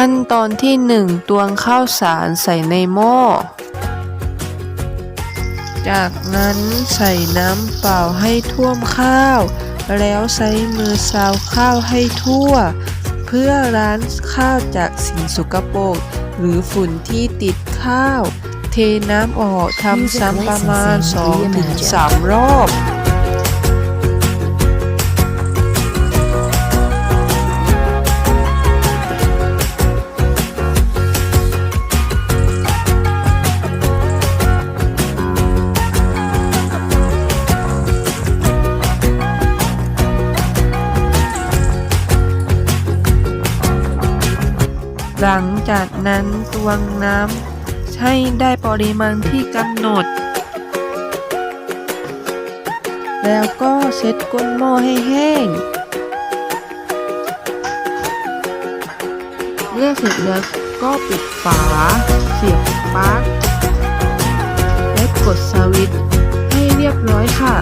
ขั้นตอนที่ 1 ตวงข้าวสารใส่ในหม้อ จากนั้นใส่น้ำเปล่าให้ท่วมข้าว แล้วใช้มือซาวข้าวให้ทั่ว เพื่อล้างข้าวจากสิ่งสกปรกหรือฝุ่นที่ติดข้าว เทน้ำออกทำซ้ำประมาณ 2-3 รอบ หลังจากนั้นตวงน้ำให้ได้ปริมาณที่กำหนด แล้วก็เช็ดก้นหม้อให้แห้งเมื่อเสร็จแล้วก็ปิดฝา เสียบปลั๊กและกดสวิตช์ให้เรียบร้อยค่ะ